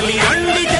కదలి రండి